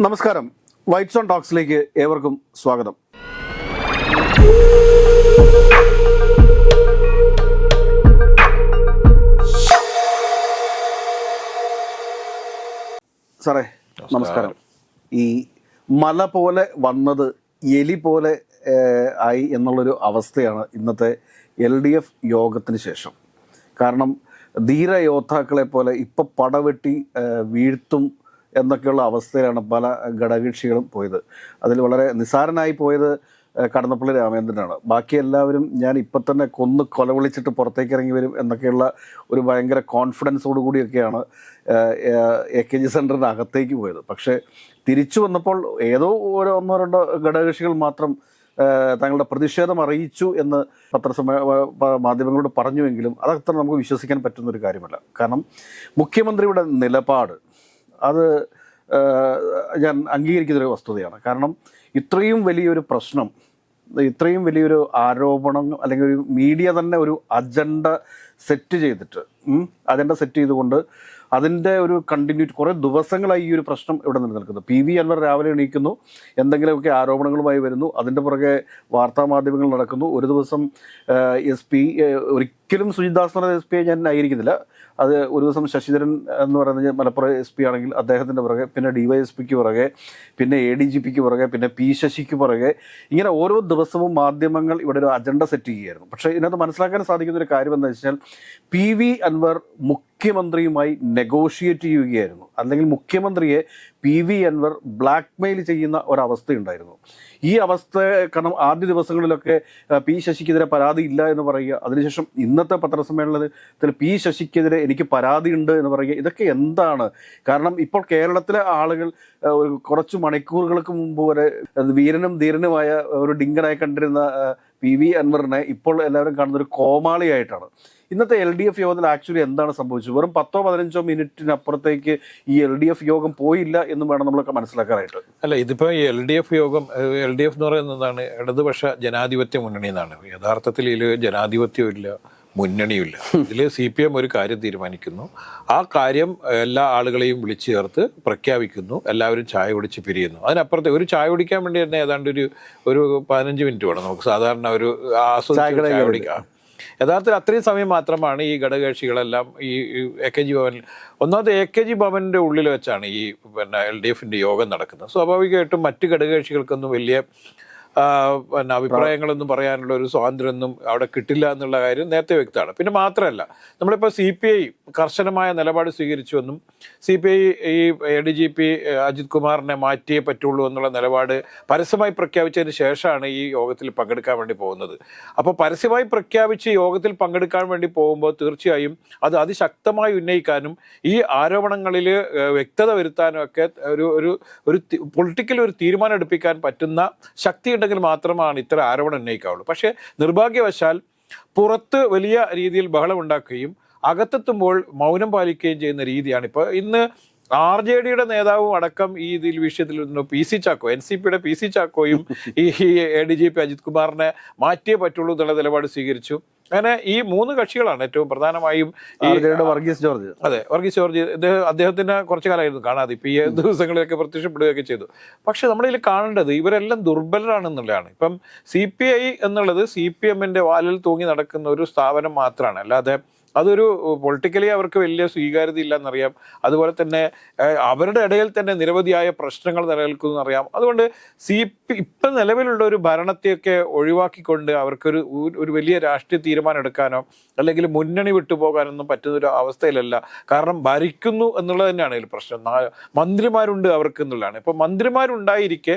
നമസ്കാരം. Whites on ടോക്സിലേക്ക് ഏവർക്കും സ്വാഗതം. സാറേ നമസ്കാരം. ഈ മല പോലെ വന്നത് എലി പോലെ ആയി എന്നുള്ളൊരു അവസ്ഥയാണ് ഇന്നത്തെ എൽ ഡി എഫ് യോഗത്തിന് ശേഷം. കാരണം ധീര യോദ്ധാക്കളെ പോലെ ഇപ്പം പടവെട്ടി വീഴ്ത്തും എന്നൊക്കെയുള്ള അവസ്ഥയിലാണ് പല ഘടകകക്ഷികളും പോയത്. അതിൽ വളരെ നിസാരനായി പോയത് കടന്നപ്പള്ളി രാമേന്ദ്രനാണ് ബാക്കി എല്ലാവരും ഞാൻ ഇപ്പം തന്നെ കൊന്ന് കൊലവിളിച്ചിട്ട് പുറത്തേക്ക് ഇറങ്ങി വരും എന്നൊക്കെയുള്ള ഒരു ഭയങ്കര കോൺഫിഡൻസോടുകൂടിയൊക്കെയാണ് എ കെ ജി സെന്ററിന് അകത്തേക്ക് പോയത്. പക്ഷേ തിരിച്ചു വന്നപ്പോൾ ഏതോ ഓരോ ഒന്നോ രണ്ടോ ഘടകകക്ഷികൾ മാത്രം തങ്ങളുടെ പ്രതിഷേധം അറിയിച്ചു എന്ന് പത്രസമയ മാധ്യമങ്ങളോട് പറഞ്ഞുവെങ്കിലും അതത്ര നമുക്ക് വിശ്വസിക്കാൻ പറ്റുന്ന ഒരു കാര്യമല്ല. കാരണം മുഖ്യമന്ത്രിയുടെ നിലപാട് അത് ഞാൻ അംഗീകരിക്കുന്ന ഒരു വസ്തുതയാണ്. കാരണം ഇത്രയും വലിയൊരു പ്രശ്നം ഇത്രയും വലിയൊരു ആരോപണം അല്ലെങ്കിൽ ഒരു മീഡിയ തന്നെ ഒരു അജണ്ട സെറ്റ് ചെയ്തിട്ട് അജണ്ട സെറ്റ് ചെയ്തുകൊണ്ട് അതിന്റെ ഒരു കണ്ടിന്യൂറ്റി കുറേ ദിവസങ്ങളായി ഈ ഒരു പ്രശ്നം ഇവിടെ നിലനിൽക്കുന്നു. പി വി അൻവർ രാവിലെ എണീക്കുന്നു എന്തെങ്കിലുമൊക്കെ ആരോപണങ്ങളുമായി വരുന്നു അതിന്റെ പുറകെ വാർത്താ മാധ്യമങ്ങൾ നടക്കുന്നു. ഒരു ദിവസം എസ് പി ഒരിക്കലും സുജിദാസ് എന്ന് എസ് പിയെ ഞാൻ ന്യായീകരിക്കുന്നില്ല. അത് ഒരു ദിവസം ശശിധരൻ എന്ന് പറയുന്നത് മലപ്പുറം എസ് പി ആണെങ്കിൽ അദ്ദേഹത്തിന്റെ പുറകെ പിന്നെ ഡി വൈ എസ് പിക്ക് പുറകെ പിന്നെ എ ഡി ജി പിക്ക് പുറകെ പിന്നെ പി ശശിക്ക് പുറകെ ഇങ്ങനെ ഓരോ ദിവസവും മാധ്യമങ്ങൾ ഇവിടെ ഒരു അജണ്ട സെറ്റ് ചെയ്യുകയായിരുന്നു. പക്ഷേ ഇതിനകത്ത് മനസ്സിലാക്കാൻ സാധിക്കുന്ന ഒരു കാര്യം എന്താ വെച്ചാൽ പി വി അൻവർ മുഖ്യമന്ത്രിയുമായി നെഗോഷിയേറ്റ് ചെയ്യുകയായിരുന്നു. അല്ലെങ്കിൽ മുഖ്യമന്ത്രിയെ P V Anvar blackmail ചെയ്യുന്ന ഒരവസ്ഥയുണ്ടായിരുന്നു. ഈ അവസ്ഥ കാരണം ആദ്യ ദിവസങ്ങളിലൊക്കെ പി ശശിക്കെതിരെ പരാതി ഇല്ല എന്ന് പറയുക അതിനുശേഷം ഇന്നത്തെ പത്രസമ്മേളനത്തിൽ പി ശശിക്കെതിരെ എനിക്ക് പരാതി ഉണ്ട് എന്ന് പറയുക ഇതൊക്കെ എന്താണ്? കാരണം ഇപ്പോൾ കേരളത്തിലെ ആളുകൾ കുറച്ച് മണിക്കൂറുകൾക്ക് മുമ്പ് വരെ വീരനും ധീരനുമായ ഒരു ഡിങ്കനായി കണ്ടിരുന്ന പി വി അൻവറിനെ ഇപ്പോൾ എല്ലാവരും കാണുന്ന ഒരു കോമാളിയായിട്ടാണ്. ഇന്നത്തെ എൽ ഡി എഫ് യോഗത്തിൽ ആക്ച്വലി എന്താണ് സംഭവിച്ചത്? വെറും പത്തോ പതിനഞ്ചോ മിനിറ്റിനപ്പുറത്തേക്ക് ഈ എൽ ഡി എഫ് യോഗം പോയില്ല എന്നും വേണം നമ്മളൊക്കെ മനസ്സിലാക്കാനായിട്ട്. അല്ല ഇതിപ്പോൾ ഈ എൽ ഡി എഫ് യോഗം എൽ ഡി എഫ് എന്ന് പറയുന്നതാണ് ഇടതുപക്ഷ ജനാധിപത്യ മുന്നണി എന്നാണ് യഥാർത്ഥത്തിൽ ഇതിൽ ജനാധിപത്യം ഇല്ല. മുന്നണിയുമില്ല ഇതിൽ സി പി എം ഒരു കാര്യം തീരുമാനിക്കുന്നു. ആ കാര്യം എല്ലാ ആളുകളെയും വിളിച്ചു ചേർത്ത് പ്രഖ്യാപിക്കുന്നു. എല്ലാവരും ചായ കുടിച്ച് പിരിയുന്നു. അതിനപ്പുറത്തെ ഒരു ചായ കുടിക്കാൻ വേണ്ടി തന്നെ ഏതാണ്ട് ഒരു ഒരു പതിനഞ്ച് മിനിറ്റ് വേണം. നമുക്ക് സാധാരണ ഒരു ആസ്വദിച്ച് ചായ കുടിക്കാം. യഥാർത്ഥത്തിൽ അത്രയും സമയം മാത്രമാണ് ഈ ഘടകകക്ഷികളെല്ലാം ഈ എ കെ ജി ഭവനിൽ ഒന്നാമത് എ കെ ജി ഭവനിന്റെ ഉള്ളിൽ വെച്ചാണ് ഈ പിന്നെ എൽ ഡി എഫിന്റെ യോഗം നടക്കുന്നത്. സ്വാഭാവികമായിട്ടും മറ്റ് ഘടകകക്ഷികൾക്കൊന്നും വലിയ പിന്നെ അഭിപ്രായങ്ങളൊന്നും പറയാനുള്ള ഒരു സ്വാതന്ത്ര്യമൊന്നും അവിടെ കിട്ടില്ല എന്നുള്ള കാര്യം നേരത്തെ വ്യക്തമാണ്. പിന്നെ മാത്രമല്ല നമ്മളിപ്പോൾ സി പി ഐ കർശനമായ നിലപാട് സ്വീകരിച്ചുവെന്നും സി പി ഐ ഈ A D G P Ajith കുമാറിനെ മാറ്റിയേ പറ്റുള്ളൂ എന്നുള്ള നിലപാട് പരസ്യമായി പ്രഖ്യാപിച്ചതിന് ശേഷമാണ് ഈ യോഗത്തിൽ പങ്കെടുക്കാൻ വേണ്ടി പോകുന്നത്. അപ്പോൾ പരസ്യമായി പ്രഖ്യാപിച്ച് യോഗത്തിൽ പങ്കെടുക്കാൻ വേണ്ടി പോകുമ്പോൾ തീർച്ചയായും അത് അതിശക്തമായി ഉന്നയിക്കാനും ഈ ആരോപണങ്ങളിൽ വ്യക്തത വരുത്താനും ഒക്കെ ഒരു ഒരു ഒരു പൊളിറ്റിക്കൽ ഒരു തീരുമാനം എടുപ്പിക്കാൻ പറ്റുന്ന ശക്തി ഉണ്ടെങ്കിൽ മാത്രമാണ് ഇത്തരം ആരോപണം ഉന്നയിക്കാവുള്ളൂ. പക്ഷേ നിർഭാഗ്യവശാൽ പുറത്ത് വലിയ രീതിയിൽ ബഹളം ഉണ്ടാക്കുകയും അകത്തെത്തുമ്പോൾ മൗനം പാലിക്കുകയും ചെയ്യുന്ന രീതിയാണ് ഇപ്പോൾ. ഇന്ന് ആർ ജെ ഡിയുടെ നേതാവും അടക്കം ഈ ഇതിൽ വിഷയത്തിൽ P C Chacko N C പിയുടെ പി സി ചാക്കോയും ഈ A D G P Ajith കുമാറിനെ മാറ്റിയേ പറ്റുള്ളൂ എന്നുള്ള നിലപാട് സ്വീകരിച്ചു. അങ്ങനെ ഈ മൂന്ന് കക്ഷികളാണ് ഏറ്റവും പ്രധാനമായും ഈ വർഗീസ് ജോർജ്. അതെ വർഗീസ് ജോർജ് ഇദ്ദേഹം അദ്ദേഹത്തിന് കുറച്ചു കാലമായിരുന്നു കാണാതെ ഇപ്പൊ ഈ ദിവസങ്ങളിലൊക്കെ പ്രത്യക്ഷപ്പെടുകയൊക്കെ ചെയ്തു. പക്ഷെ നമ്മളിതിൽ കാണേണ്ടത് ഇവരെല്ലാം ദുർബലരാണെന്നുള്ളതാണ്. ഇപ്പം സി പി ഐ എന്നുള്ളത് സി പി എമ്മിന്റെ വാലിൽ തൂങ്ങി നടക്കുന്ന ഒരു സ്ഥാപനം മാത്രമാണ്. അല്ലാതെ അതൊരു പൊളിറ്റിക്കലി അവർക്ക് വലിയ സ്വീകാര്യത ഇല്ലെന്നറിയാം അതുപോലെ തന്നെ അവരുടെ ഇടയിൽ തന്നെ നിരവധിയായ പ്രശ്നങ്ങൾ നിലനിൽക്കുന്നു അറിയാം അതുകൊണ്ട് സി പി ഇപ്പം നിലവിലുള്ള ഒരു ഭരണത്തെയൊക്കെ ഒഴിവാക്കിക്കൊണ്ട് അവർക്കൊരു ഒരു- വലിയ രാഷ്ട്രീയ തീരുമാനം എടുക്കാനോ അല്ലെങ്കിൽ മുന്നണി വിട്ടുപോകാനൊന്നും പറ്റുന്ന ഒരു അവസ്ഥയിലല്ല. കാരണം ഭരിക്കുന്നു എന്നുള്ളത് തന്നെയാണ് ഇതിൽ പ്രശ്നം. മന്ത്രിമാരുണ്ട് അവർക്ക് എന്നുള്ളതാണ്. ഇപ്പോൾ മന്ത്രിമാരുണ്ടായിരിക്കെ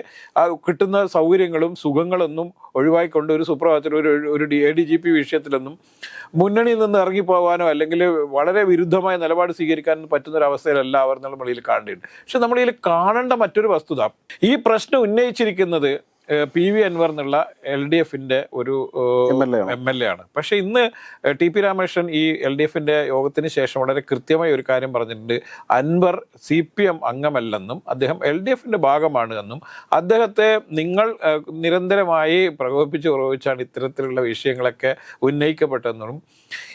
കിട്ടുന്ന സൗകര്യങ്ങളും സുഖങ്ങളൊന്നും ഒഴിവാക്കിക്കൊണ്ട് ഒരു സുപ്രഭാതത്തിൽ ഒരു ഒരു D A D G P വിഷയത്തിലൊന്നും മുന്നണിയിൽ നിന്ന് ഇറങ്ങിപ്പോകാനോ അല്ലെങ്കിൽ വളരെ വിരുദ്ധമായ നിലപാട് സ്വീകരിക്കാനോ പറ്റുന്ന ഒരു അവസ്ഥയിലല്ല അവർ നമ്മൾ ഇതിൽ കാണേണ്ടത് പക്ഷെ നമ്മൾ ഇതിൽ കാണേണ്ട മറ്റൊരു വസ്തുത ഈ പ്രശ്നം ഉന്നയിച്ചിരിക്കുന്നത് പി വി അൻവർ എന്നുള്ള എൽ ഡി എഫിന്റെ ഒരു. എം എൽ എ ആണ്. പക്ഷെ ഇന്ന് ടി പി രാമകൃഷ്ണൻ ഈ എൽ ഡി എഫിന്റെ യോഗത്തിന് ശേഷം വളരെ കൃത്യമായി ഒരു കാര്യം പറഞ്ഞിട്ടുണ്ട്. അൻവർ സി പി എം അംഗമല്ലെന്നും അദ്ദേഹം എൽ ഡി എഫിന്റെ ഭാഗമാണ് എന്നും അദ്ദേഹത്തെ നിങ്ങൾ നിരന്തരമായി പ്രകോപിപ്പിച്ച് പ്രകോപിച്ചാണ് ഇത്തരത്തിലുള്ള വിഷയങ്ങളൊക്കെ ഉന്നയിക്കപ്പെട്ടതെന്നും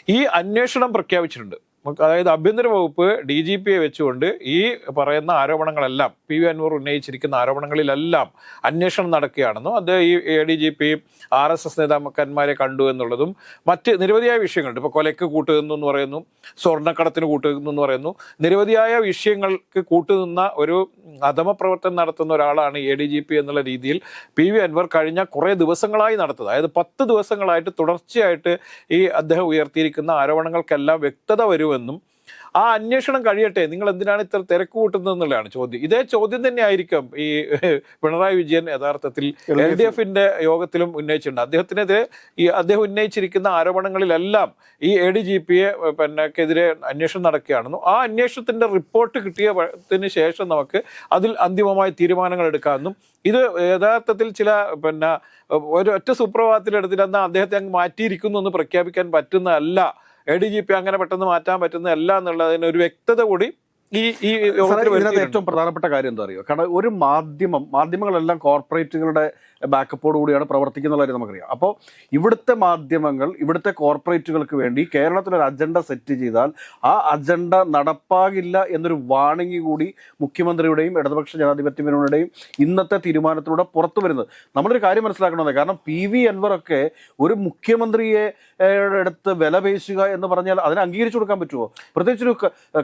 ഈ അന്വേഷണം പ്രഖ്യാപിച്ചിട്ടുണ്ട്. അതായത് ആഭ്യന്തര വകുപ്പ് ഡി ജി പിയെ വെച്ചുകൊണ്ട് ഈ പറയുന്ന ആരോപണങ്ങളെല്ലാം പി വി അൻവർ ഉന്നയിച്ചിരിക്കുന്ന ആരോപണങ്ങളിലെല്ലാം അന്വേഷണം നടക്കുകയാണെന്നും അത് ഈ A D G P R S S നേതാക്കന്മാരെ കണ്ടു എന്നുള്ളതും മറ്റ് നിരവധിയായ വിഷയങ്ങളുണ്ട്. ഇപ്പോൾ കൊലയ്ക്ക് കൂട്ടുനിന്നു എന്ന് പറയുന്നു സ്വർണക്കടത്തിന് കൂട്ടുനിന്നു എന്ന് പറയുന്നു. നിരവധിയായ വിഷയങ്ങൾക്ക് കൂട്ടുനിന്ന ഒരു അധമ പ്രവർത്തനം നടത്തുന്ന ഒരാളാണ് എ ഡി ജി പി എന്നുള്ള രീതിയിൽ പി വി അൻവർ കഴിഞ്ഞ കുറേ ദിവസങ്ങളായി നടത്തുന്നത്. അതായത് പത്ത് ദിവസങ്ങളായിട്ട് തുടർച്ചയായിട്ട് ഈ അദ്ദേഹം ഉയർത്തിയിരിക്കുന്ന ആരോപണങ്ങൾക്കെല്ലാം വ്യക്തത വരുമെന്നും ആ അന്വേഷണം കഴിയട്ടെ. നിങ്ങൾ എന്തിനാണ് ഇത്ര തിരക്ക് കൂട്ടുന്നത് എന്നുള്ളതാണ് ചോദ്യം. ഇതേ ചോദ്യം തന്നെ ആയിരിക്കും ഈ പിണറായി വിജയൻ യഥാർത്ഥത്തിൽ എൽ ഡി എഫിന്റെ യോഗത്തിലും ഉന്നയിച്ചിട്ടുണ്ട്. അദ്ദേഹത്തിനെതിരെ ഈ അദ്ദേഹം ഉന്നയിച്ചിരിക്കുന്ന ആരോപണങ്ങളിലെല്ലാം ഈ എ ഡി ജി പിയെ പിന്നെക്കെതിരെ അന്വേഷണം നടക്കുകയാണെന്നും. ആ അന്വേഷണത്തിന്റെ റിപ്പോർട്ട് കിട്ടിയതിന് ശേഷം നമുക്ക് അതിൽ അന്തിമമായ തീരുമാനങ്ങൾ എടുക്കാമെന്നും ഇത് യഥാർത്ഥത്തിൽ ചില പിന്നെ ഒരു ഒറ്റ സുപ്രഭാതത്തിൽ എടുത്തിട്ട് എന്നാൽ അദ്ദേഹത്തെ അങ്ങ് മാറ്റിയിരിക്കുന്നു എന്ന് പ്രഖ്യാപിക്കാൻ പറ്റുന്നതല്ല എ ഡി ജി പി അങ്ങനെ പെട്ടെന്ന് മാറ്റാൻ പറ്റുന്നതല്ല എന്നുള്ളതിന് ഒരു വ്യക്തത കൂടി ഈ ഈ ഇതിനകത്ത് ഏറ്റവും പ്രധാനപ്പെട്ട കാര്യം എന്താ അറിയോ? കാരണം ഒരു മാധ്യമം മാധ്യമങ്ങളെല്ലാം കോർപ്പറേറ്റുകളുടെ ബാക്കപ്പോട് കൂടിയാണ് പ്രവർത്തിക്കുന്ന കാര്യം നമുക്കറിയാം. അപ്പോൾ ഇവിടുത്തെ മാധ്യമങ്ങൾ ഇവിടുത്തെ കോർപ്പറേറ്റുകൾക്ക് വേണ്ടി കേരളത്തിലൊരു അജണ്ട സെറ്റ് ചെയ്താൽ ആ അജണ്ട നടപ്പാകില്ല എന്നൊരു വാണിംഗ് കൂടി മുഖ്യമന്ത്രിയുടെയും ഇടതുപക്ഷ ജനാധിപത്യ മുന്നണിയുടെയും ഇന്നത്തെ തീരുമാനത്തിലൂടെ പുറത്തു വരുന്നത്. നമ്മളൊരു കാര്യം മനസ്സിലാക്കണമെന്ന് കാരണം പി വി അൻവറൊക്കെ ഒരു മുഖ്യമന്ത്രിയെ എടുത്ത് വില പേശുക എന്ന് പറഞ്ഞാൽ അതിനെ അംഗീകരിച്ചു കൊടുക്കാൻ പറ്റുമോ പ്രത്യേകിച്ച് ഒരു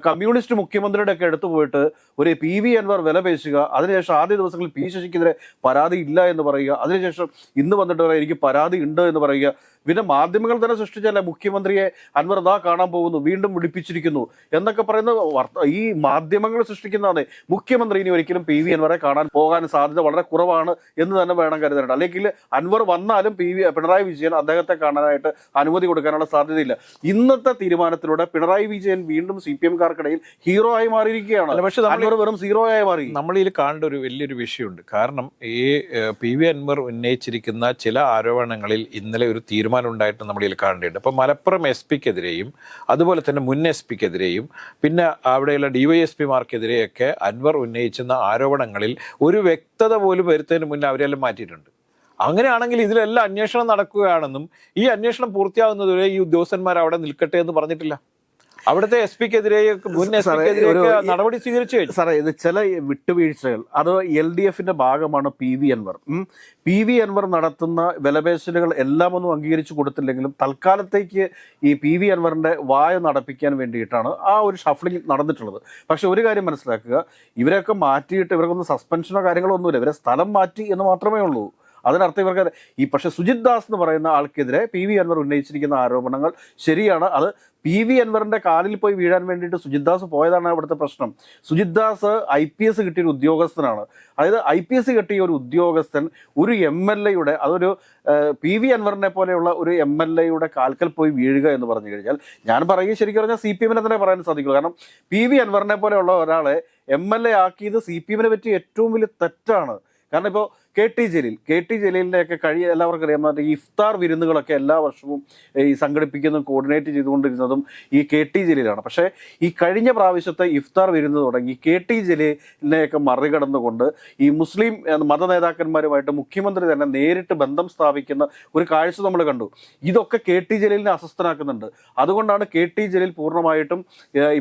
കമ്മ്യൂണിസ്റ്റ് മുഖ്യമന്ത്രിയുടെ ഒക്കെ എടുത്തു പോയിട്ട് ഒരു പി വി അൻവർ വില പേശുക അതിനുശേഷം ആദ്യ ദിവസങ്ങളിൽ പി ശശിക്കെതിരെ പരാതി ഇല്ല എന്ന് പറയുക അതിനുശേഷം ഇന്ന് വന്നിട്ട് പറയാം എനിക്ക് പരാതി ഉണ്ട് എന്ന് പറയുക. പിന്നെ മാധ്യമങ്ങൾ തന്നെ സൃഷ്ടിച്ചല്ലേ? മുഖ്യമന്ത്രിയെ അൻവർ ദാ കാണാൻ പോകുന്നു വീണ്ടും വിളിപ്പിച്ചിരിക്കുന്നു എന്നൊക്കെ പറയുന്ന ഈ മാധ്യമങ്ങൾ സൃഷ്ടിക്കുന്നതാണ്. മുഖ്യമന്ത്രി ഇനി ഒരിക്കലും പി വി അൻവറെ കാണാൻ പോകാൻ സാധ്യത വളരെ കുറവാണ് എന്ന് തന്നെ വേണം കരുതാനായിട്ട്. അല്ലെങ്കിൽ അൻവർ വന്നാലും പി വി പിണറായി വിജയൻ അദ്ദേഹത്തെ കാണാനായിട്ട് അനുമതി കൊടുക്കാനുള്ള സാധ്യതയില്ല. ഇന്നത്തെ തീരുമാനത്തിലൂടെ പിണറായി വിജയൻ വീണ്ടും സി പി എംകാർക്കിടയിൽ ഹീറോ ആയി മാറിയിരിക്കുകയാണ്. പക്ഷെ അൻവർ വെറും സീറോ ആയി മാറി. നമ്മളിൽ കാണേണ്ട ഒരു വലിയൊരു വിഷയമുണ്ട്. കാരണം ഈ പി വി അൻവർ ഉന്നയിച്ചിരിക്കുന്ന ചില ആരോപണങ്ങളിൽ ഇന്നലെ ഒരു തീരുമാനം ഉണ്ടായിട്ട് നമ്മൾ ഇതിൽ കാണേണ്ടതുണ്ട് അപ്പോൾ മലപ്പുറം എസ് പിക്കെതിരെയും അതുപോലെ തന്നെ മുൻ എസ് പിക്കെതിരെയും പിന്നെ അവിടെയുള്ള ഡി വൈ എസ് പിമാർക്കെതിരെയൊക്കെ അൻവർ ഉന്നയിച്ചുന്ന ആരോപണങ്ങളിൽ ഒരു വ്യക്തത പോലും വരുത്തതിന് മുന്നേ അവരെല്ലാം മാറ്റിയിട്ടുണ്ട്. അങ്ങനെയാണെങ്കിൽ ഇതിലെല്ലാം അന്വേഷണം നടക്കുകയാണെന്നും ഈ അന്വേഷണം പൂർത്തിയാകുന്നതുവരെ ഈ ഉദ്യോഗസ്ഥന്മാർ അവിടെ നിൽക്കട്ടെ എന്ന് പറഞ്ഞിട്ടില്ല. അവിടുത്തെ എസ് പിക്കെതിരെ മുൻ എസ് ഒരു- നടപടി സ്വീകരിച്ചു കഴിഞ്ഞു. സാറേ ഇത് ചില വിട്ടുവീഴ്ചകൾ അത് എൽ ഡി എഫിന്റെ ഭാഗമാണ് P V Anwar. P V Anwar നടത്തുന്ന വിലപേശലുകൾ എല്ലാം ഒന്നും അംഗീകരിച്ചു കൊടുത്തില്ലെങ്കിലും തൽക്കാലത്തേക്ക് ഈ പി വി അൻവറിന്റെ വായ നടപ്പിക്കാൻ വേണ്ടിയിട്ടാണ് ആ ഒരു ഷഫ്ലിംഗ് നടന്നിട്ടുള്ളത്. പക്ഷെ ഒരു കാര്യം മനസ്സിലാക്കുക ഇവരെയൊക്കെ മാറ്റിയിട്ട് ഇവർക്കൊന്നും സസ്പെൻഷനോ കാര്യങ്ങളോ ഒന്നുമില്ല. ഇവരെ സ്ഥലം മാറ്റി എന്ന് മാത്രമേ ഉള്ളൂ. അതിനർത്ഥം ഇവർക്ക് ഈ പക്ഷെ സുജിത് ദാസ് എന്ന് പറയുന്ന ആൾക്കെതിരെ പി വി അൻവർ ഉന്നയിച്ചിരിക്കുന്ന ആരോപണങ്ങൾ ശരിയാണ്. അത് പി വി അൻവറിന്റെ കാലിൽ പോയി വീഴാൻ വേണ്ടിയിട്ട് സുജിത് ദാസ് പോയതാണ് അവിടുത്തെ പ്രശ്നം. Sujith Das I P S കിട്ടിയ ഒരു ഉദ്യോഗസ്ഥനാണ്. അതായത് ഐ പി എസ് കിട്ടിയ ഒരു ഉദ്യോഗസ്ഥൻ ഒരു എം എൽ എയുടെ അതൊരു പി വി അൻവറിനെ പോലെയുള്ള ഒരു എം എൽ എയുടെ കാൽക്കൽ പോയി വീഴുക എന്ന് പറഞ്ഞു കഴിഞ്ഞാൽ ഞാൻ പറയുക ശരിക്കും പറഞ്ഞാൽ സി പി എമ്മിനെ തന്നെ പറയാൻ സാധിക്കുള്ളൂ. കാരണം പി വി അൻവറിനെ പോലെയുള്ള ഒരാളെ എം എൽ എ ആക്കിയത് സി പി എമ്മിനെ പറ്റി ഏറ്റവും വലിയ തെറ്റാണ്. കാരണം ഇപ്പോൾ K T Jaleel K T ജലീലിന്റെ ഒക്കെ കഴിയ എല്ലാവർക്കും അറിയാം. മറ്റേ ഇഫ്താർ വിരുന്നുകളൊക്കെ എല്ലാ വർഷവും ഈ സംഘടിപ്പിക്കുന്നതും കോർഡിനേറ്റ് ചെയ്തുകൊണ്ടിരുന്നതും ഈ കെ ടി ജലീലാണ്. പക്ഷേ ഈ കഴിഞ്ഞ പ്രാവശ്യത്തെ ഇഫ്താർ വിരുന്ന് തുടങ്ങി കെ ടി ജലീലിനെയൊക്കെ മറികടന്നുകൊണ്ട് ഈ മുസ്ലിം മത നേതാക്കന്മാരുമായിട്ട് മുഖ്യമന്ത്രി തന്നെ നേരിട്ട് ബന്ധം സ്ഥാപിക്കുന്ന ഒരു കാഴ്ച നമ്മൾ കണ്ടു. ഇതൊക്കെ കെ ടി ജലീലിനെ അസ്വസ്ഥനാക്കുന്നുണ്ട്. അതുകൊണ്ടാണ് കെ ടി ജലീൽ പൂർണമായിട്ടും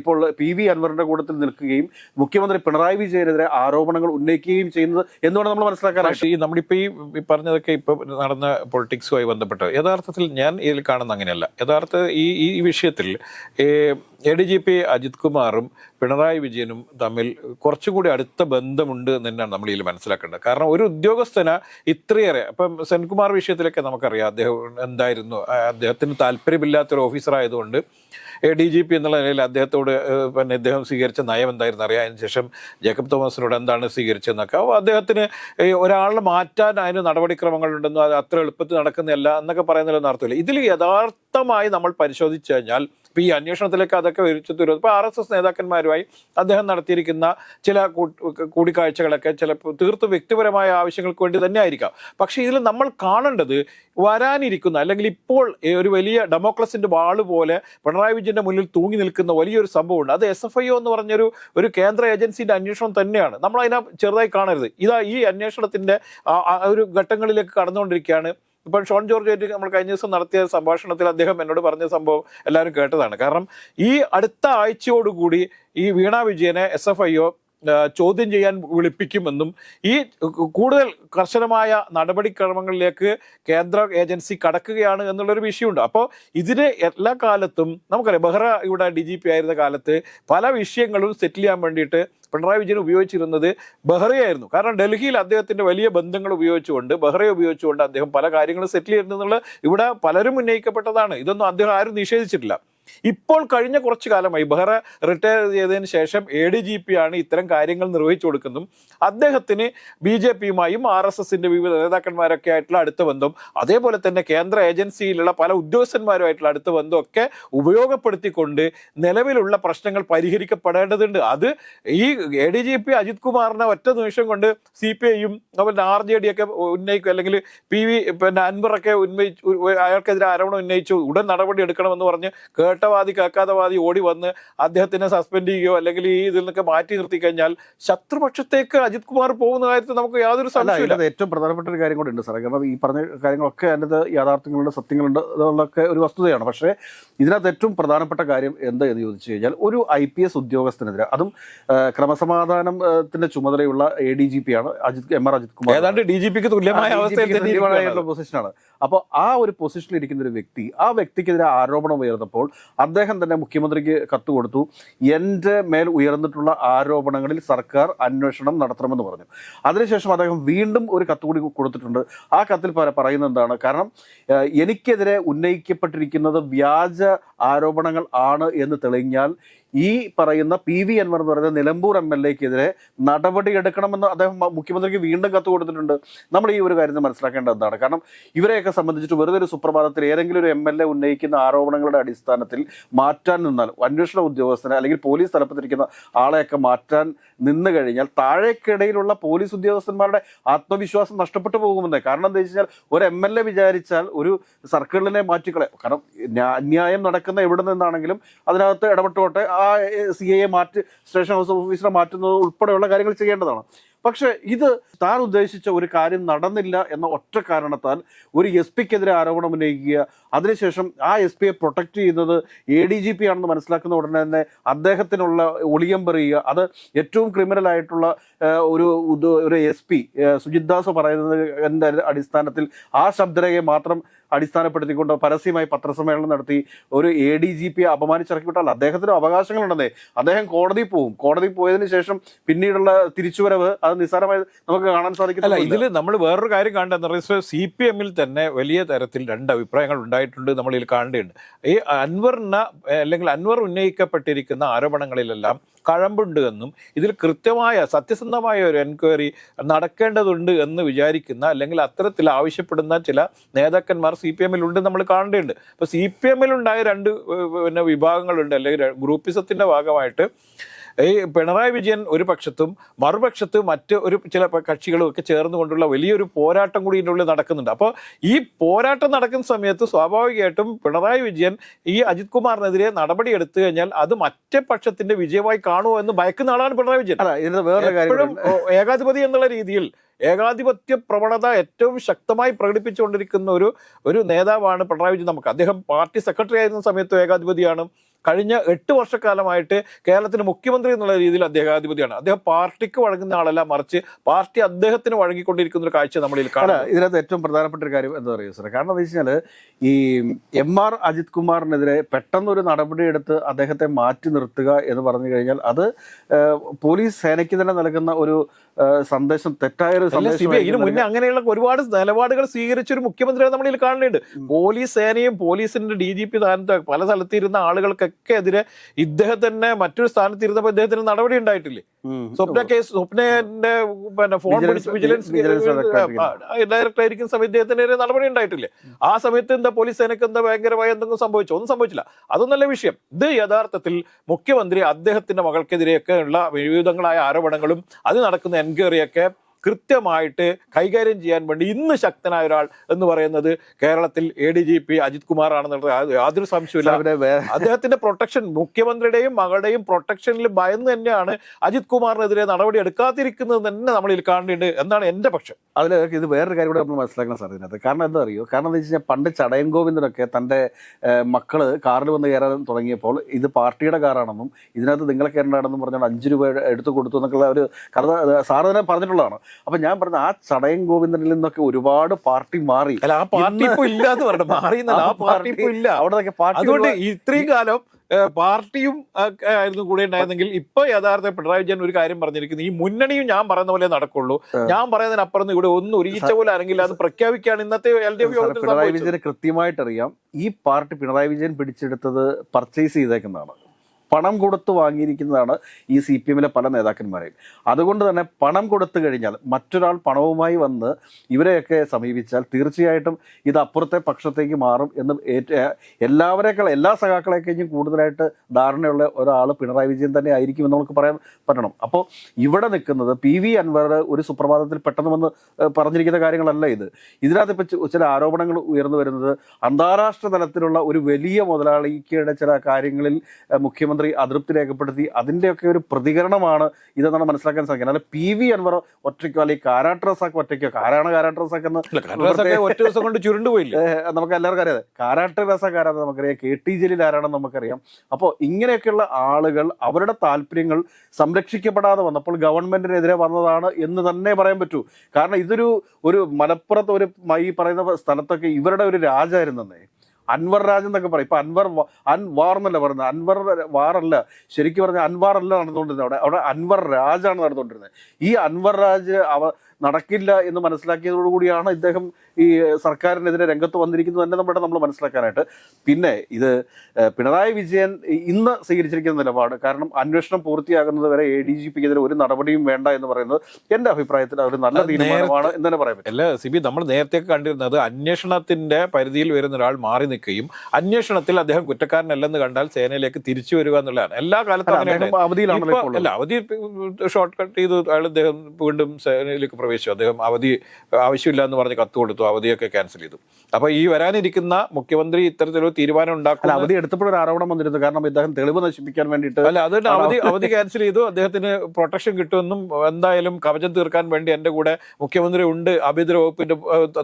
ഇപ്പോൾ പി വി അൻവറിന്റെ കൂട്ടത്തിൽ നിൽക്കുകയും മുഖ്യമന്ത്രി പിണറായി വിജയനെതിരെ ആരോപണങ്ങൾ ഉന്നയിക്കുകയും ചെയ്യുന്നത് എന്തുകൊണ്ട് നമ്മൾ മനസ്സിലാക്കാനായിട്ട് പക്ഷേ ഈ നമ്മളിപ്പോൾ ഈ പറഞ്ഞതൊക്കെ ഇപ്പോൾ നടന്ന പൊളിറ്റിക്സുമായി ബന്ധപ്പെട്ട് യഥാർത്ഥത്തിൽ ഞാൻ ഇതിൽ കാണുന്ന അങ്ങനെയല്ല. യഥാർത്ഥ ഈ ഈ വിഷയത്തിൽ A D G P Ajith കുമാറും പിണറായി വിജയനും തമ്മിൽ കുറച്ചുകൂടി അടുത്ത ബന്ധമുണ്ട് എന്ന് തന്നെയാണ് നമ്മൾ ഇതിൽ മനസ്സിലാക്കേണ്ടത്. കാരണം ഒരു ഉദ്യോഗസ്ഥന ഇത്രയേറെ ഇപ്പം സെൻകുമാർ വിഷയത്തിലൊക്കെ നമുക്കറിയാം അദ്ദേഹം എന്തായിരുന്നു അദ്ദേഹത്തിന് താല്പര്യമില്ലാത്തൊരു എ ഡി ജി പി എന്നുള്ള നിലയിൽ അദ്ദേഹത്തോട് പിന്നെ അദ്ദേഹം സ്വീകരിച്ച നയം എന്തായിരുന്നു അറിയാം അതിന് ശേഷം ജേക്കബ് തോമസിനോട് എന്താണ് സ്വീകരിച്ചതെന്നൊക്കെ. അദ്ദേഹത്തിന് ഒരാളെ മാറ്റാൻ അതിന് നടപടിക്രമങ്ങളുണ്ടെന്നും അത് അത്ര എളുപ്പത്തിൽ നടക്കുന്നില്ല എന്നൊക്കെ പറയുന്നതിലൊന്നും അർത്ഥമില്ല. ഇതിൽ യഥാർത്ഥമായി നമ്മൾ പരിശോധിച്ചു കഴിഞ്ഞാൽ ഇപ്പൊ ഈ അന്വേഷണത്തിലേക്ക് അതൊക്കെ വിരിച്ചു തരും ഇപ്പൊ ആർ എസ് എസ് നേതാക്കന്മാരുമായി അദ്ദേഹം നടത്തിയിരിക്കുന്ന ചില കൂടിക്കാഴ്ചകളൊക്കെ ചിലപ്പോൾ തീർത്തും വ്യക്തിപരമായ ആവശ്യങ്ങൾക്ക് വേണ്ടി തന്നെ ആയിരിക്കാം പക്ഷേ ഇതിൽ നമ്മൾ കാണേണ്ടത് വരാനിരിക്കുന്ന അല്ലെങ്കിൽ ഇപ്പോൾ ഒരു വലിയ ഡെമോക്രസിന്റെ വാൾ പോലെ പിണറായി വിജയന്റെ മുന്നിൽ തൂങ്ങി നിൽക്കുന്ന വലിയൊരു സംഭവമുണ്ട്. അത് എസ് എഫ് ഐ ഒ എന്ന് പറഞ്ഞൊരു ഒരു കേന്ദ്ര ഏജൻസിന്റെ അന്വേഷണം തന്നെയാണ്. നമ്മൾ അതിനെ ചെറുതായി കാണരുത്. ഇതാ ഈ ആ ഒരു ഘട്ടങ്ങളിലേക്ക് കടന്നുകൊണ്ടിരിക്കുകയാണ്. ഇപ്പം ഷോൺ ജോർജ് ആയിട്ട് നമ്മൾ കഴിഞ്ഞ ദിവസം നടത്തിയ സംഭാഷണത്തിൽ അദ്ദേഹം എന്നോട് പറഞ്ഞ സംഭവം എല്ലാവരും കേട്ടതാണ്. കാരണം ഈ അടുത്ത ആഴ്ചയോടുകൂടി ഈ വീണ വിജയനെ എസ് എഫ് ഐ ഒ ചോദ്യം ചെയ്യാൻ വിളിപ്പിക്കുമെന്നും ഈ കൂടുതൽ കർശനമായ നടപടിക്രമങ്ങളിലേക്ക് കേന്ദ്ര ഏജൻസി കടക്കുകയാണ് എന്നുള്ളൊരു വിഷയമുണ്ട്. അപ്പോൾ ഇതിന് എല്ലാ കാലത്തും നമുക്കറിയാം ബെഹ്റ ഇവിടെ ഡി ജി പി ആയിരുന്ന കാലത്ത് പല വിഷയങ്ങളും സെറ്റിൽ ചെയ്യാൻ വേണ്ടിയിട്ട് പിണറായി വിജയൻ ഉപയോഗിച്ചിരുന്നത് ബെഹ്റയായിരുന്നു. കാരണം ഡൽഹിയിൽ അദ്ദേഹത്തിന്റെ വലിയ ബന്ധങ്ങൾ ഉപയോഗിച്ചുകൊണ്ട് ബെഹ്റയെ ഉപയോഗിച്ചുകൊണ്ട് അദ്ദേഹം പല കാര്യങ്ങളും സെറ്റിൽ ചെയ്യുന്നു എന്നുള്ളത് ഇവിടെ പലരും ഉന്നയിക്കപ്പെട്ടതാണ്. ഇതൊന്നും അദ്ദേഹം ആരും നിഷേധിച്ചിട്ടില്ല. ഇപ്പോൾ കഴിഞ്ഞ കുറച്ചു കാലമായി ബെഹ്റ റിട്ടയർ ചെയ്തതിന് ശേഷം എ ഡി ജി പി ആണ് ഇത്തരം കാര്യങ്ങൾ നിർവഹിച്ചു കൊടുക്കുന്നതും അദ്ദേഹത്തിന് ബി ജെ പിയുമായും ആർ എസ് എസിന്റെ വിവിധ നേതാക്കന്മാരൊക്കെ ആയിട്ടുള്ള അടുത്ത ബന്ധം അതേപോലെ തന്നെ കേന്ദ്ര ഏജൻസിയിലുള്ള പല ഉദ്യോഗസ്ഥന്മാരുമായിട്ടുള്ള അടുത്ത ബന്ധമൊക്കെ ഉപയോഗപ്പെടുത്തിക്കൊണ്ട് നിലവിലുള്ള പ്രശ്നങ്ങൾ പരിഹരിക്കപ്പെടേണ്ടതുണ്ട്. അത് ഈ A D G P Ajith കുമാറിനെ ഒറ്റ നിമിഷം കൊണ്ട് സി പി ഐയും അതുപോലെ ആർ ജെ ഡി ഒക്കെ ഉന്നയിക്കും അല്ലെങ്കിൽ പി വി പിന്നെ അൻവറൊക്കെ ഉന്നയിച്ചു അയാൾക്കെതിരെ ആരോപണം ഉന്നയിച്ചു ഉടൻ നടപടി എടുക്കണമെന്ന് പറഞ്ഞ് കേട്ടവാദി കേൾക്കാത്ത കാക്കാതവാദി ഓടി വന്ന് അദ്ദേഹത്തിനെ സസ്പെൻഡ് ചെയ്യുകയോ അല്ലെങ്കിൽ ഈ ഇതിൽ നിന്നൊക്കെ മാറ്റി നിർത്തി കഴിഞ്ഞാൽ ശത്രുപക്ഷത്തേക്ക് അജിത് കുമാർ പോകുന്ന കാര്യത്തിൽ നമുക്ക് യാതൊരു സംശയമില്ല ഏറ്റവും പ്രധാനപ്പെട്ട ഒരു കാര്യം കൂടെ ഉണ്ട് സാറേ. കാരണം ഈ പറഞ്ഞ കാര്യങ്ങളൊക്കെ അതിന്റെ യാഥാർത്ഥ്യങ്ങളുണ്ട് സത്യങ്ങളുണ്ട് എന്നുള്ളതൊക്കെ ഒരു വസ്തുതയാണ്. പക്ഷേ ഇതിനകത്ത് ഏറ്റവും പ്രധാനപ്പെട്ട കാര്യം എന്താ എന്ന് ചോദിച്ചു കഴിഞ്ഞാൽ ഒരു ഐ പി എസ് ഉദ്യോഗസ്ഥനെതിരെ അതും ക്രമസമാധാനത്തിന്റെ ചുമതലയുള്ള എ ഡി ജി പി ആണ് അജിത് എം ആർ അജിത് കുമാർ. ഏതാണ്ട് ഡി ജി പിക്ക് തുല്യമായ അവസ്ഥയിൽ പൊസിഷനാണ് അപ്പോൾ ആ ഒരു പൊസിഷനിൽ ഇരിക്കുന്ന ഒരു വ്യക്തി ആ വ്യക്തിക്കെതിരെ ആരോപണം ഉയർന്നപ്പോൾ അദ്ദേഹം തന്നെ മുഖ്യമന്ത്രിക്ക് കത്ത് കൊടുത്തു. എന്റെ മേൽ ഉയർന്നിട്ടുള്ള ആരോപണങ്ങളിൽ സർക്കാർ അന്വേഷണം നടത്തണമെന്ന് പറഞ്ഞു. അതിനുശേഷം അദ്ദേഹം വീണ്ടും ഒരു കത്ത് കൂടി കൊടുത്തിട്ടുണ്ട്. ആ കത്തിൽ പറയുന്ന പറയുന്നത് എന്താണ്? കാരണം എനിക്കെതിരെ ഉന്നയിക്കപ്പെട്ടിരിക്കുന്നത് വ്യാജ ആരോപണങ്ങൾ ആണ് എന്ന് തെളിഞ്ഞാൽ ഈ പറയുന്ന പി വി അൻവർ എന്ന് പറയുന്ന നിലമ്പൂർ എം എൽ എക്കെതിരെ നടപടി എടുക്കണമെന്ന് അദ്ദേഹം മുഖ്യമന്ത്രിക്ക് വീണ്ടും കത്ത് കൊടുത്തിട്ടുണ്ട്. നമ്മൾ ഈ ഒരു കാര്യം മനസ്സിലാക്കേണ്ടത് എന്താണ്? കാരണം ഇവരെയൊക്കെ സംബന്ധിച്ചിട്ട് വെറുതെ ഒരു സുപ്രഭാതത്തിൽ ഏതെങ്കിലും ഒരു എം എൽ എ ഉന്നയിക്കുന്ന ആരോപണങ്ങളുടെ അടിസ്ഥാനത്തിൽ മാറ്റാൻ നിന്നാൽ അന്വേഷണ ഉദ്യോഗസ്ഥനെ അല്ലെങ്കിൽ പോലീസ് തലപ്പത്തിരിക്കുന്ന ആളെയൊക്കെ മാറ്റാൻ നിന്ന് കഴിഞ്ഞാൽ താഴേക്കിടയിലുള്ള പോലീസ് ഉദ്യോഗസ്ഥന്മാരുടെ ആത്മവിശ്വാസം നഷ്ടപ്പെട്ടു പോകുമെന്നേ. കാരണം എന്താ വെച്ച് ഒരു എം എൽ എ വിചാരിച്ചാൽ ഒരു സർക്കിളിനെ മാറ്റിക്കളെ കാരണം ന്യാ- അന്യായം നടക്കുന്ന എവിടെ നിന്നാണെങ്കിലും അതിനകത്ത് ഇടപെട്ടോട്ടെ ആ സി മാറ്റി സ്റ്റേഷൻ ഹൗസ് ഓഫീസറെ മാറ്റുന്നത് ഉൾപ്പെടെയുള്ള കാര്യങ്ങൾ ചെയ്യേണ്ടതാണ്. പക്ഷേ ഇത് താൻ ഉദ്ദേശിച്ച ഒരു കാര്യം നടന്നില്ല എന്ന ഒറ്റ കാരണത്താൽ ഒരു എസ് പിക്കെതിരെ ആരോപണം ഉന്നയിക്കുക. അതിനുശേഷം ആ എസ് പിയെ പ്രൊട്ടക്ട് ചെയ്യുന്നത് എ ഡി ജി പി ആണെന്ന് മനസ്സിലാക്കുന്ന ഉടനെ തന്നെ അദ്ദേഹത്തിനുള്ള ഒളിയം പറയുക. അത് ഏറ്റവും ക്രിമിനൽ ആയിട്ടുള്ള ഒരു ഒരു എസ് പി സുജിത് ദാസ് പറയുന്നതിന്റെ അടിസ്ഥാനത്തിൽ ആ ശബ്ദരേഖയെ മാത്രം അടിസ്ഥാനപ്പെടുത്തിക്കൊണ്ട് പരസ്യമായി പത്രസമ്മേളനം നടത്തി ഒരു എ ഡി ജി പിയെ അപമാനിച്ചിറക്കി വിട്ടാൽ അദ്ദേഹത്തിന് അവകാശങ്ങളുണ്ടെന്നേ. അദ്ദേഹം കോടതി പോകും കോടതി പോയതിന് ശേഷം പിന്നീടുള്ള തിരിച്ചുവരവ് അത് നിസ്സാരമായി നമുക്ക് കാണാൻ സാധിക്കില്ല ഇതിൽ നമ്മൾ വേറൊരു കാര്യം കാണേണ്ടതെന്ന് പറയുന്നത് സി പി എമ്മിൽ തന്നെ വലിയ തരത്തിൽ രണ്ട് അഭിപ്രായങ്ങൾ ഉണ്ടായിട്ടുണ്ട് നമ്മളിൽ കാണേണ്ടതുണ്ട്. ഈ അൻവറിന് അല്ലെങ്കിൽ അൻവർ ഉന്നയിക്കപ്പെട്ടിരിക്കുന്ന ആരോപണങ്ങളിലെല്ലാം കഴമ്പുണ്ട് എന്നും ഇതിൽ കൃത്യമായ സത്യസന്ധമായ ഒരു എൻക്വയറി നടക്കേണ്ടതുണ്ട് എന്ന് വിചാരിക്കുന്ന അല്ലെങ്കിൽ അത്തരത്തിൽ ആവശ്യപ്പെടുന്ന ചില നേതാക്കന്മാർ സി പി എമ്മിൽ ഉണ്ട് നമ്മൾ കാണേണ്ടതുണ്ട്. അപ്പോൾ സി പി എമ്മിലുണ്ടായ രണ്ട് പിന്നെ വിഭാഗങ്ങളുണ്ട്. അല്ലെങ്കിൽ ഗ്രൂപ്പിസത്തിന്റെ ഭാഗമായിട്ട് ഈ പിണറായി വിജയൻ ഒരു പക്ഷത്തും മറുപക്ഷത്ത് മറ്റ് ഒരു ചില കക്ഷികളും ഒക്കെ ചേർന്നുകൊണ്ടുള്ള വലിയൊരു പോരാട്ടം കൂടി ഇതിന്റെ ഉള്ളിൽ നടക്കുന്നുണ്ട്. അപ്പോൾ ഈ പോരാട്ടം നടക്കുന്ന സമയത്ത് സ്വാഭാവികമായിട്ടും പിണറായി വിജയൻ ഈ അജിത് കുമാറിനെതിരെ നടപടി എടുത്തു കഴിഞ്ഞാൽ അത് മറ്റേ പക്ഷത്തിന്റെ വിജയമായി കാണുമോ എന്ന് ഭയക്കുന്ന ആളാണ് പിണറായി വിജയൻ. എപ്പോഴും ഏകാധിപതി എന്നുള്ള രീതിയിൽ ഏകാധിപത്യ പ്രവണത ഏറ്റവും ശക്തമായി പ്രകടിപ്പിച്ചുകൊണ്ടിരിക്കുന്ന ഒരു ഒരു നേതാവാണ് പിണറായി വിജയൻ നമുക്ക്. അദ്ദേഹം പാർട്ടി സെക്രട്ടറി ആയിരുന്ന സമയത്ത് ഏകാധിപതിയാണ്. കഴിഞ്ഞ എട്ട് വർഷക്കാലമായിട്ട് കേരളത്തിന് മുഖ്യമന്ത്രി എന്നുള്ള രീതിയിൽ അദ്ദേഹം അധിപതിയാണ് അദ്ദേഹം പാർട്ടിക്ക് വഴങ്ങുന്ന ആളല്ല മറിച്ച് പാർട്ടി അദ്ദേഹത്തിന് വഴങ്ങിക്കൊണ്ടിരിക്കുന്ന ഒരു കാഴ്ച നമ്മളിൽ കാണാം ഇതിനകത്ത് ഏറ്റവും പ്രധാനപ്പെട്ട ഒരു കാര്യം എന്താ പറയുക സാറേ? കാരണം എന്താ വെച്ച് ഈ എം ആർ അജിത് കുമാറിനെതിരെ പെട്ടെന്നൊരു നടപടിയെടുത്ത് അദ്ദേഹത്തെ മാറ്റി നിർത്തുക എന്ന് പറഞ്ഞു കഴിഞ്ഞാൽ അത് പോലീസ് സേനയ്ക്ക് തന്നെ നൽകുന്ന ഒരു സന്ദേശം തെറ്റായ ഒരു അല്ല സി ബി ഐ ഇതിനു മുന്നേ അങ്ങനെയുള്ള ഒരുപാട് നിലപാടുകൾ സ്വീകരിച്ച ഒരു മുഖ്യമന്ത്രിയെ നമ്മളിൽ കാണുന്നുണ്ട്. പോലീസ് സേനയും പോലീസിന്റെ ഡി ജി പി സ്ഥാനത്ത് പല സ്ഥലത്തിരുന്ന ആളുകൾക്കൊക്കെ എതിരെ ഇദ്ദേഹം തന്നെ മറ്റൊരു സ്ഥാനത്ത് ഇരുന്നപ്പോൾ ഇദ്ദേഹത്തിന് നടപടി ഉണ്ടായിട്ടില്ലേ? സ്വപ്ന കേസ് സ്വപ്നന്റെ പിന്നെ ഫോൺ പിടിച്ച് വിജിലൻസ് ആയിരിക്കുന്ന സമയത്ത് ഇദ്ദേഹത്തിനെതിരെ നടപടി ഉണ്ടായിട്ടില്ലേ? ആ സമയത്ത് എന്താ പോലീസ് സേനക്ക് എന്താ ഭയങ്കരമായ എന്തെങ്കിലും സംഭവിച്ചോ? ഒന്നും സംഭവിച്ചില്ല. അതൊന്നല്ല വിഷയം. ഇത് യഥാർത്ഥത്തിൽ മുഖ്യമന്ത്രി അദ്ദേഹത്തിന്റെ മകൾക്കെതിരെയൊക്കെ ഉള്ള വിവിധങ്ങളായ ആരോപണങ്ങളും അത് നടക്കുന്ന എൻക്വയറിയൊക്കെ കൃത്യമായിട്ട് കൈകാര്യം ചെയ്യാൻ വേണ്ടി ഇന്ന് ശക്തനായ ഒരാൾ എന്ന് പറയുന്നത് കേരളത്തിൽ A D G P Ajith Kumar ആണെന്നുള്ളത് യാതൊരു സംശയമില്ല അദ്ദേഹത്തിന്റെ പ്രൊട്ടക്ഷൻ മുഖ്യമന്ത്രിയുടെയും മകളുടെയും പ്രൊട്ടക്ഷനിൽ ഭയന്ന് തന്നെയാണ് അജിത് കുമാറിനെതിരെ നടപടി എടുക്കാതിരിക്കുന്നത് തന്നെ നമ്മളിൽ കാണേണ്ടത് എന്നാണ് എന്റെ പക്ഷം. അതിൽ ഇത് വേറൊരു കാര്യം കൂടെ നമ്മൾ മനസ്സിലാക്കണം സാർ ഇതിനകത്ത്. കാരണം എന്താ അറിയോ? കാരണം എന്താ വെച്ച് കഴിഞ്ഞാൽ പണ്ട് ചടയൻ ഗോവിന്ദനൊക്കെ തന്റെ മക്കൾ കാറിൽ വന്ന് കയറാൻ തുടങ്ങിയപ്പോൾ ഇത് പാർട്ടിയുടെ കാറാണെന്നും ഇതിനകത്ത് നിങ്ങളെ കയറേണ്ടതാണെന്നും പറഞ്ഞാൽ അഞ്ച് രൂപ എടുത്തു കൊടുത്തു എന്നൊക്കെയുള്ള ഒരു കഥ സാറ് തന്നെ പറഞ്ഞിട്ടുള്ളതാണ്. അപ്പം ഞാൻ പറഞ്ഞ ആ ചടയൻ ഗോവിന്ദനിൽ നിന്നൊക്കെ ഒരുപാട് പാർട്ടി മാറി. അല്ല ആ പാർട്ടി ഇപ്പൊ ഇല്ല എന്ന് പറഞ്ഞു മാറി ആ പാർട്ടി ഇപ്പൊ ഇല്ല. അവിടെ പാർട്ടി അതുകൊണ്ട് ഇത്രയും കാലം പാർട്ടിയും ആയിരുന്നു കൂടെ ഉണ്ടായിരുന്നെങ്കിൽ ഇപ്പൊ യഥാർത്ഥ പിണറായി വിജയൻ ഒരു കാര്യം പറഞ്ഞിരിക്കുന്നു. ഈ മുന്നണിയും ഞാൻ പറയുന്ന പോലെ നടക്കുള്ളൂ. ഞാൻ പറയുന്നതിനപ്പുറം ഇവിടെ ഒന്നും ഒരു ഈച്ച പോലെ ആരെങ്കിലും അത് പ്രഖ്യാപിക്കുകയാണ് ഇന്നത്തെ എൽ ഡി എഫ് പിണറായി വിജയനെ വിജയന് കൃത്യമായിട്ട് അറിയാം ഈ പാർട്ടി പിണറായി വിജയൻ പിടിച്ചെടുത്തത് പർച്ചേസ് ചെയ്തേക്കുന്നതാണ്. പണം കൊടുത്ത് വാങ്ങിയിരിക്കുന്നതാണ് ഈ സി പി എമ്മിലെ പല നേതാക്കന്മാരെയും. അതുകൊണ്ട് തന്നെ പണം കൊടുത്തു കഴിഞ്ഞാൽ മറ്റൊരാൾ പണവുമായി വന്ന് ഇവരെയൊക്കെ സമീപിച്ചാൽ തീർച്ചയായിട്ടും ഇത് അപ്പുറത്തെ പക്ഷത്തേക്ക് മാറും എന്ന് എല്ലാവരെക്കാൾ എല്ലാ സഖാക്കളെക്കഴിഞ്ഞും കൂടുതലായിട്ട് ധാരണയുള്ള ഒരാൾ പിണറായി വിജയൻ തന്നെ ആയിരിക്കും എന്ന് നമുക്ക് പറയാൻ പറ്റണം. അപ്പോൾ ഇവിടെ നിൽക്കുന്നത് പി വി അൻവർ ഒരു സുപ്രഭാതത്തിൽ പെട്ടെന്ന് വന്ന് പറഞ്ഞിരിക്കുന്ന കാര്യങ്ങളല്ല ഇത്. ഇതിനകത്ത് ഇപ്പോൾ ചില ആരോപണങ്ങൾ ഉയർന്നു വരുന്നത് അന്താരാഷ്ട്ര തലത്തിലുള്ള ഒരു വലിയ മുതലാളിക്കയുടെ ചില കാര്യങ്ങളിൽ ഏഹ്, മുഖ്യമന്ത്രി അതൃപ്തി രേഖപ്പെടുത്തി അതിന്റെയൊക്കെ ഒരു പ്രതികരണമാണ് ഇതെന്നാണ് മനസ്സിലാക്കാൻ സാധിക്കുന്നത്. അല്ല പി വി അൻവർ ഒറ്റയ്ക്കോ അല്ലെങ്കിൽ കാരാട്രസാക്ക് ഒറ്റയ്ക്കോ കാരാണ് കാരാട്രസാക്ക് എന്ന് ഒറ്റ ദിവസം കൊണ്ട് ചുരുണ്ടുപോയില്ലേ പോയി നമുക്ക് എല്ലാവർക്കും അറിയാതെ കാരാട്രസാക്ക് ആരാന്ന് നമുക്കറിയാം. കെ ടി ജലീൽ ആരാണെന്ന് നമുക്കറിയാം. അപ്പോൾ ഇങ്ങനെയൊക്കെയുള്ള ആളുകൾ അവരുടെ താല്പര്യങ്ങൾ സംരക്ഷിക്കപ്പെടാതെ വന്നപ്പോൾ ഗവൺമെന്റിനെതിരെ വന്നതാണ് എന്ന് തന്നെ പറയാൻ പറ്റൂ. കാരണം ഇതൊരു ഒരു മലപ്പുറത്ത് ഒരു ഈ പറയുന്ന സ്ഥലത്തൊക്കെ ഇവരുടെ ഒരു രാജായിരുന്നേ അൻവർ രാജ് എന്നൊക്കെ പറയും. ഇപ്പൊ അൻവർ അൻവാർ എന്നല്ല പറയുന്നത്? അൻവർ വാറല്ല ശരിക്കും പറഞ്ഞാൽ അൻവാർ അല്ല നടന്നുകൊണ്ടിരുന്നത്. അവിടെ അവിടെ അൻവർ രാജാണ് നടന്നുകൊണ്ടിരുന്നത്. ഈ അൻവർ രാജ് അവ നടക്കില്ല എന്ന് മനസ്സിലാക്കിയതോടുകൂടിയാണ് ഇദ്ദേഹം ഈ സർക്കാരിനെതിരെ രംഗത്ത് വന്നിരിക്കുന്നത് തന്നെ നമ്മുടെ നമ്മൾ മനസ്സിലാക്കാനായിട്ട്. പിന്നെ ഇത് പിണറായി വിജയൻ ഇന്ന് സ്വീകരിച്ചിരിക്കുന്ന നിലപാട് കാരണം അന്വേഷണം പൂർത്തിയാകുന്നത് വരെ എ ഡി ജി പിക്കെതിരെ ഒരു നടപടിയും വേണ്ട എന്ന് പറയുന്നത് എന്റെ അഭിപ്രായത്തിൽ ഒരു നല്ല തീരുമാനമാണ് എന്ന് തന്നെ പറയാൻ പറ്റും. അല്ല സിബി നമ്മൾ നേരത്തെ കണ്ടിരുന്നത് അന്വേഷണത്തിന്റെ പരിധിയിൽ വരുന്ന ഒരാൾ മാറി നിൽക്കുകയും അന്വേഷണത്തിൽ അദ്ദേഹം കുറ്റക്കാരനല്ലെന്ന് കണ്ടാൽ സേനയിലേക്ക് തിരിച്ചു വരിക എന്നുള്ളതാണ്. എല്ലാ കാലത്തും അങ്ങനെയാണ്. അവധിയിലാണല്ലോ. അല്ല അവധി ഷോർട്ട് കട്ട് ചെയ്ത് അയാൾ അദ്ദേഹം വീണ്ടും സേനയിലേക്ക് പ്രവേശിച്ചു. അദ്ദേഹം അവധി ആവശ്യമില്ല എന്ന് പറഞ്ഞ് കത്ത് കൊടുത്തു. അവധിയൊക്കെ ക്യാൻസൽ ചെയ്തു. അപ്പൊ ഈ വരാനിരിക്കുന്ന മുഖ്യമന്ത്രി ഇത്തരത്തിലൊരു തീരുമാനം ഉണ്ടാക്കുന്ന അവധി എടുത്തപ്പോഴൊരു ആരോപണം വന്നിരുന്നു. കാരണം ഇദ്ദേഹം തെളിവ് നശിപ്പിക്കാൻ വേണ്ടിയിട്ട് അല്ല അതുകൊണ്ട് അവധി അവധി ക്യാൻസൽ ചെയ്തു. അദ്ദേഹത്തിന് പ്രൊട്ടക്ഷൻ കിട്ടുമെന്നും എന്തായാലും കവചം തീർക്കാൻ വേണ്ടി എന്റെ കൂടെ മുഖ്യമന്ത്രി ഉണ്ട് ആഭ്യന്തര വകുപ്പിന്റെ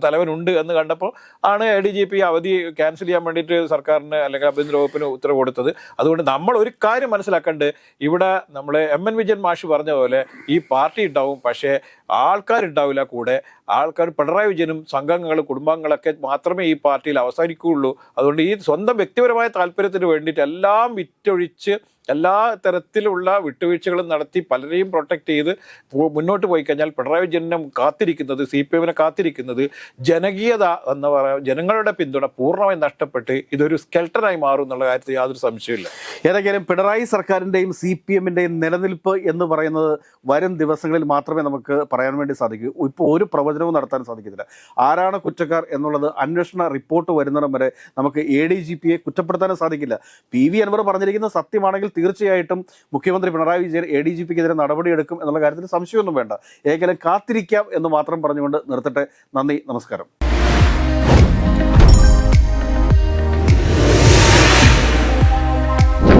തലവനുണ്ട് എന്ന് കണ്ടപ്പോൾ ആണ് എ ഡി ജി പി അവധി ക്യാൻസൽ ചെയ്യാൻ വേണ്ടിയിട്ട് സർക്കാരിന് അല്ലെങ്കിൽ ആഭ്യന്തര വകുപ്പിന് ഉത്തരവ് കൊടുത്തത്. അതുകൊണ്ട് നമ്മൾ ഒരു കാര്യം മനസ്സിലാക്കേണ്ടത് ഇവിടെ നമ്മൾ എം എൻ വിജയൻ മാഷ് പറഞ്ഞ പോലെ ഈ പാർട്ടി ഉണ്ടാവും പക്ഷേ ആൾക്കാരുണ്ടാവില്ല കൂടെ. ആൾക്കാർ പിണറായി വിജയനും സംഘങ്ങൾ കുടുംബാംഗങ്ങളൊക്കെ മാത്രമേ ഈ പാർട്ടിയിൽ അവസാനിക്കുകയുള്ളൂ. അതുകൊണ്ട് ഈ സ്വന്തം വ്യക്തിപരമായ താല്പര്യത്തിന് വേണ്ടിയിട്ട് എല്ലാം വിറ്റൊഴിച്ച് എല്ലാ തരത്തിലുള്ള വിട്ടുവീഴ്ചകളും നടത്തി പലരെയും പ്രൊട്ടക്ട് ചെയ്ത് മുന്നോട്ട് പോയി കഴിഞ്ഞാൽ പിണറായി വിജയനെ കാത്തിരിക്കുന്നത് സി പി എമ്മിനെ കാത്തിരിക്കുന്നത് ജനകീയത എന്ന് പറയുന്ന ജനങ്ങളുടെ പിന്തുണ പൂർണമായി നഷ്ടപ്പെട്ട് ഇതൊരു സ്കെൽട്ടറായി മാറും എന്നുള്ള കാര്യത്തിൽ യാതൊരു സംശയമില്ല ഏതെങ്കിലും പിണറായി സർക്കാരിന്റെയും സി പി എമ്മിന്റെയും നിലനിൽപ്പ് എന്ന് പറയുന്നത് വരും ദിവസങ്ങളിൽ മാത്രമേ നമുക്ക് പറയാൻ വേണ്ടി സാധിക്കൂ. ഇപ്പോൾ ഒരു പ്രവചനവും നടത്താൻ സാധിക്കത്തില്ല. ആരാണ് കുറ്റക്കാർ എന്നുള്ളത് അന്വേഷണ റിപ്പോർട്ട് വരുന്നിടം വരെ നമുക്ക് എ ഡി ജി പിയെ കുറ്റപ്പെടുത്താനും സാധിക്കില്ല. പി വി അൻവർ പറഞ്ഞിരിക്കുന്ന സത്യമാണെങ്കിൽ തീർച്ചയായിട്ടും മുഖ്യമന്ത്രി Pinarayi Vijayan A D G പിക്കെതിരെ നടപടിയെടുക്കും എന്നുള്ള കാര്യത്തിൽ സംശയമൊന്നും വേണ്ട. ഏകലം കാത്തിരിക്കാം എന്ന് മാത്രം പറഞ്ഞുകൊണ്ട് നിർത്തട്ടെ. നന്ദി നമസ്കാരം.